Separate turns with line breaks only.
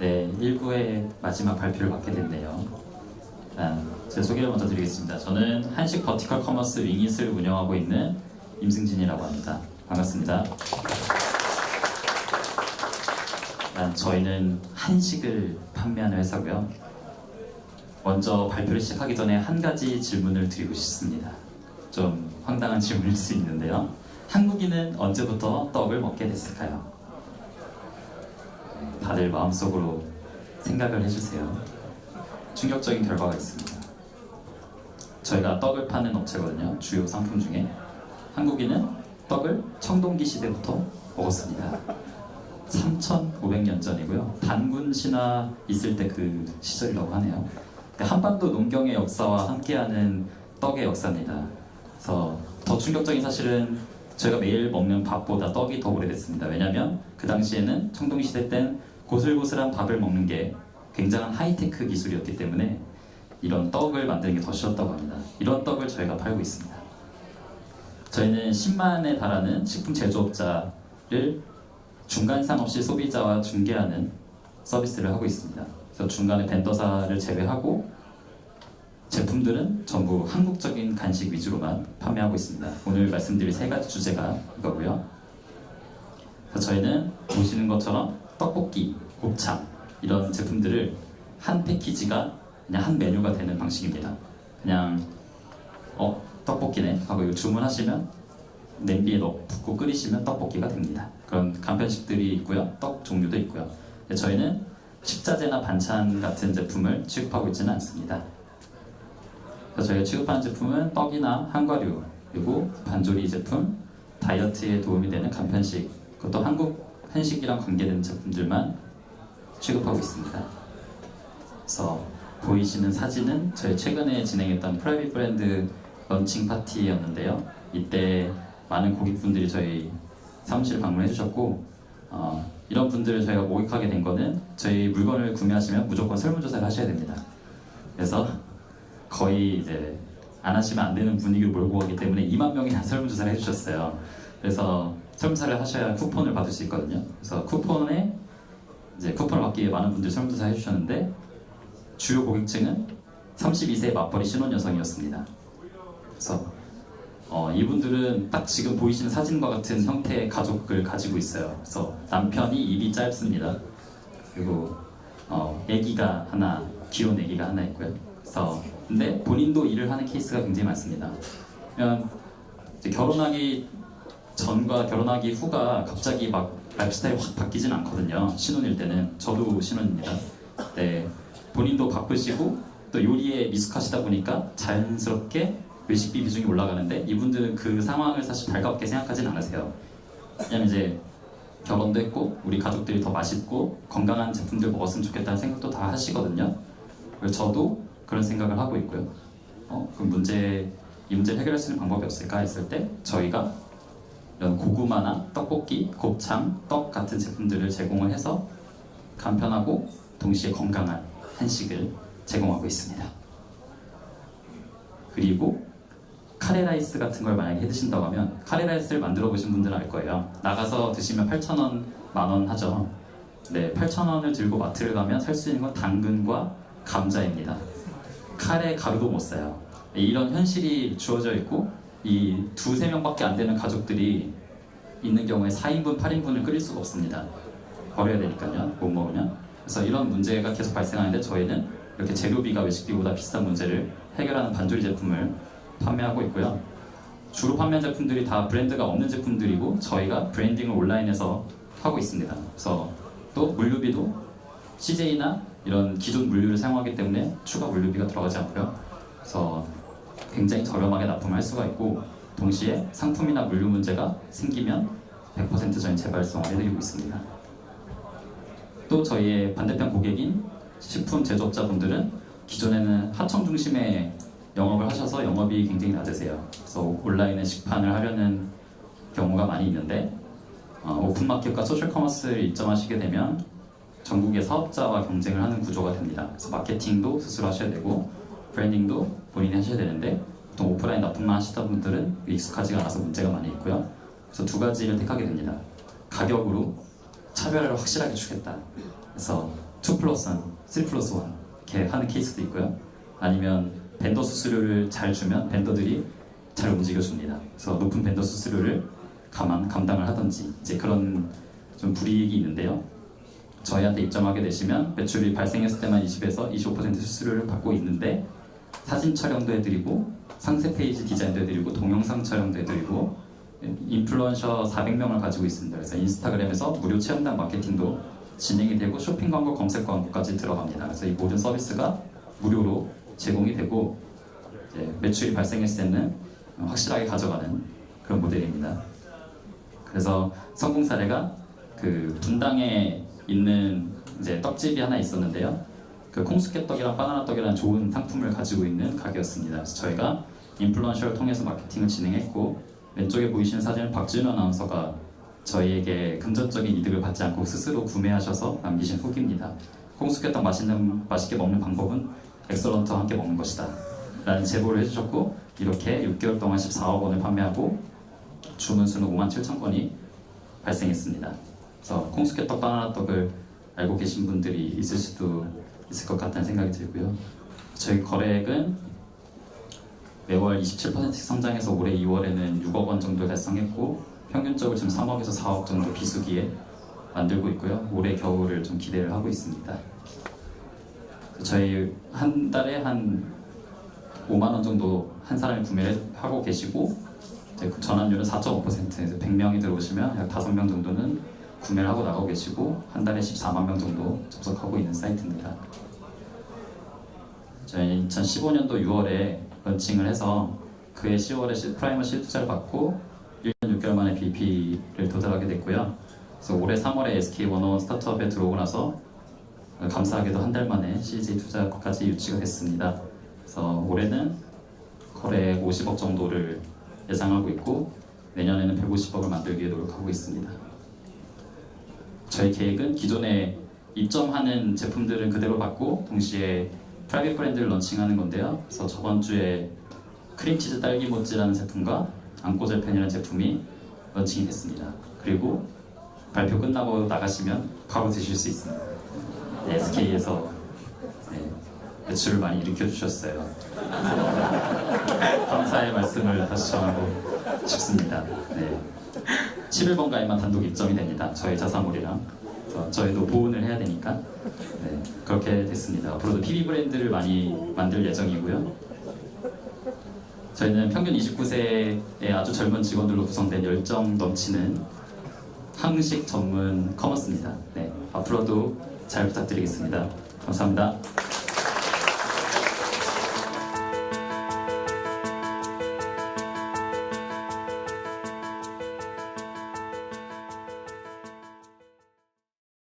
네, 1부의 마지막 발표를 맡게 됐네요. 일단 제 소개를 먼저 드리겠습니다. 저는 한식 버티컬 커머스 윙잇을 운영하고 있는 임승진이라고 합니다. 반갑습니다. 일단 저희는 한식을 판매하는 회사고요. 먼저 발표를 시작하기 전에 한 가지 질문을 드리고 싶습니다. 좀 황당한 질문일 수 있는데요. 한국인은 언제부터 떡을 먹게 됐을까요? 네, 다들 마음속으로 생각을 해주세요. 충격적인 결과가 있습니다. 저희가 떡을 파는 업체거든요. 주요 상품 중에 한국인은 떡을 청동기 시대부터 먹었습니다. 3,500년 전이고요. 단군 신화 있을 때 그 시절이라고 하네요. 한반도 농경의 역사와 함께하는 떡의 역사입니다. 그래서 더 충격적인 사실은 저희가 매일 먹는 밥보다 떡이 더 오래됐습니다. 왜냐하면 그 당시에는 청동기 시대 땐 고슬고슬한 밥을 먹는 게 굉장한 하이테크 기술이었기 때문에 이런 떡을 만드는 게 더 쉬웠다고 합니다. 이런 떡을 저희가 팔고 있습니다. 저희는 10만에 달하는 식품 제조업자를 중간상 없이 소비자와 중개하는 서비스를 하고 있습니다. 그래서 중간에 벤더사를 제외하고 제품들은 전부 한국적인 간식 위주로만 판매하고 있습니다. 오늘 말씀드릴 세 가지 주제가 이거고요. 저희는 보시는 것처럼 떡볶이, 곱창 이런 제품들을 한 패키지가 그냥 한 메뉴가 되는 방식입니다. 그냥 어 떡볶이네 하고 이거 주문하시면 냄비에 넣고 붓고 끓이시면 떡볶이가 됩니다. 그런 간편식들이 있고요. 떡 종류도 있고요. 저희는 식자재나 반찬 같은 제품을 취급하고 있지는 않습니다. 그래서 저희가 취급하는 제품은 떡이나 한과류 그리고 반조리 제품, 다이어트에 도움이 되는 간편식 그것도 한국 한식이랑 관계되는 제품들만 취급하고 있습니다. 그래서 보이시는 사진은 저희 최근에 진행했던 프라이빗 브랜드 런칭 파티였는데요. 이때 많은 고객분들이 저희 사무실을 방문해 주셨고 어, 이런 분들을 저희가 모집하게 된 거는 저희 물건을 구매하시면 무조건 설문조사를 하셔야 됩니다. 그래서 거의 이제 안 하시면 안 되는 분위기로 몰고 가기 때문에 2만 명이나 설문조사를 해주셨어요. 그래서 설문조사를 하셔야 쿠폰을 받을 수 있거든요. 그래서 쿠폰에 이제 쿠폰을 받기 위해 많은 분들이 설문조사 해주셨는데 주요 고객층은 32세 맞벌이 신혼 여성이었습니다. 그래서 어, 이분들은 딱 지금 보이시는 사진과 같은 형태의 가족을 가지고 있어요. 그래서 남편이 입이 짧습니다. 그리고 어, 아기가 하나, 귀여운 아기가 하나 있고요. 그래서 근데 본인도 일을 하는 케이스가 굉장히 많습니다. 이제 결혼하기 전과 결혼하기 후가 갑자기 막 라이프스타일이 확 바뀌진 않거든요. 신혼일 때는 저도 신혼입니다. 네, 본인도 바쁘시고 또 요리에 미숙하시다 보니까 자연스럽게 외식비 비중이 올라가는데 이분들은 그 상황을 사실 달갑게 생각하진 않으세요. 왜냐면 이제 결혼도 했고 우리 가족들이 더 맛있고 건강한 제품들 먹었으면 좋겠다는 생각도 다 하시거든요. 그래서 저도 그런 생각을 하고 있고요. 어, 그 문제 이 문제를 해결할 수 있는 방법이 없을까 했을 때 저희가 이런 고구마나 떡볶이, 곱창, 떡 같은 제품들을 제공을 해서 간편하고 동시에 건강한 한식을 제공하고 있습니다. 그리고 카레라이스 같은 걸 만약에 해 드신다고 하면 카레라이스를 만들어 보신 분들은 알 거예요. 나가서 드시면 8,000원, 만원 하죠. 네, 8,000원을 들고 마트를 가면 살 수 있는 건 당근과 감자입니다. 카레 가루도 못 사요. 이런 현실이 주어져 있고 이 두세 명밖에 안 되는 가족들이 있는 경우에 4인분, 8인분을 끓일 수가 없습니다. 버려야 되니까요. 못 먹으면. 그래서 이런 문제가 계속 발생하는데 저희는 이렇게 재료비가 외식비보다 비싼 문제를 해결하는 반조리 제품을 판매하고 있고요. 주로 판매한 제품들이 다 브랜드가 없는 제품들이고 저희가 브랜딩을 온라인에서 하고 있습니다. 그래서 또 물류비도 CJ나 이런 기존 물류를 사용하기 때문에 추가 물류비가 들어가지 않고요. 그래서 굉장히 저렴하게 납품할 수가 있고 동시에 상품이나 물류 문제가 생기면 100% 저희 재발송을 해드리고 있습니다. 또 저희의 반대편 고객인 식품 제조업자분들은 기존에는 하청 중심의 영업을 하셔서 영업이 굉장히 낮으세요. 그래서 온라인에 식판을 하려는 경우가 많이 있는데 어, 오픈마켓과 소셜커머스를 입점하시게 되면 전국의 사업자와 경쟁을 하는 구조가 됩니다. 그래서 마케팅도 스스로 하셔야 되고 브랜딩도 본인이 하셔야 되는데 보통 오프라인 납품만 하시던 분들은 익숙하지가 않아서 문제가 많이 있고요. 그래서 두 가지를 택하게 됩니다. 가격으로 차별을 확실하게 주겠다. 그래서 2 플러스 1, 3 플러스 1 이렇게 하는 케이스도 있고요. 아니면 벤더 수수료를 잘 주면 벤더들이 잘 움직여줍니다. 그래서 높은 벤더 수수료를 감안, 감당을 하든지 이제 그런 좀 불이익이 있는데요. 저희한테 입점하게 되시면 매출이 발생했을 때만 20에서 25% 수수료를 받고 있는데 사진 촬영도 해드리고 상세 페이지 디자인도 해드리고 동영상 촬영도 해드리고 인플루언서 400명을 가지고 있습니다. 그래서 인스타그램에서 무료 체험단 마케팅도 진행이 되고 쇼핑 광고, 검색 광고까지 들어갑니다. 그래서 이 모든 서비스가 무료로 제공이 되고 매출이 발생했을 때는 확실하게 가져가는 그런 모델입니다. 그래서 성공 사례가 그 분당에 있는 이제 떡집이 하나 있었는데요. 그 콩숙개떡이랑 바나나떡이라는 좋은 상품을 가지고 있는 가게였습니다. 그래서 저희가 인플루언서를 통해서 마케팅을 진행했고 왼쪽에 보이시는 사진은 박지윤 아나운서가 저희에게 금전적인 이득을 받지 않고 스스로 구매하셔서 남기신 후기입니다. 콩숙개떡 맛있는 맛있게 먹는 방법은 엑설런트와 함께 먹는 것이다. 라는 제보를 해주셨고 이렇게 6개월 동안 14억 원을 판매하고 주문 수는 5만 7천 건이 발생했습니다. 그래서 콩숙개떡 바나나떡을 알고 계신 분들이 있을 수도 있을 것 같다는 생각이 들고요. 저희 거래액은 매월 27%씩 성장해서 올해 2월에는 6억 원 정도 달성했고 평균적으로 지금 3억에서 4억 정도 비수기에 만들고 있고요. 올해 겨울을 좀 기대를 하고 있습니다. 저희 한 달에 한 5만 원 정도 한 사람이 구매를 하고 계시고 전환율은 4.5%에서 100명이 들어오시면 약 5명 정도는 구매를 하고 나가고 계시고 한 달에 14만 명 정도 접속하고 있는 사이트입니다. 저희 2015년도 6월에 런칭을 해서 그해 10월에 시- 프라이머 시 투자를 받고 1년 6개월 만에 BP를 도달하게 됐고요. 그래서 올해 3월에 SK 원어원 스타트업에 들어오고 나서 감사하게도 한 달 만에 CJ 투자까지 유치가 됐습니다. 그래서 올해는 거래액 50억 정도를 예상하고 있고 내년에는 150억을 만들기 위해 노력하고 있습니다. 저희 계획은 기존에 입점하는 제품들은 그대로 받고 동시에 프라이빗 브랜드를 런칭하는 건데요. 그래서 저번 주에 크림치즈 딸기 모찌라는 제품과 안고젤펜이라는 제품이 런칭이 됐습니다. 그리고 발표 끝나고 나가시면 바로 드실 수 있습니다. 네, SK에서 네, 매출을 많이 일으켜 주셨어요. 감사의 말씀을 다시 전하고 싶습니다. 네. 11번 가에만 단독 입점이 됩니다. 저희 자사몰이랑 저희도 보온을 해야 되니까 네, 그렇게 됐습니다. 앞으로도 PB 브랜드를 많이 만들 예정이고요. 저희는 평균 29세의 아주 젊은 직원들로 구성된 열정 넘치는 한식 전문 커머스입니다. 네, 앞으로도 잘 부탁드리겠습니다. 감사합니다.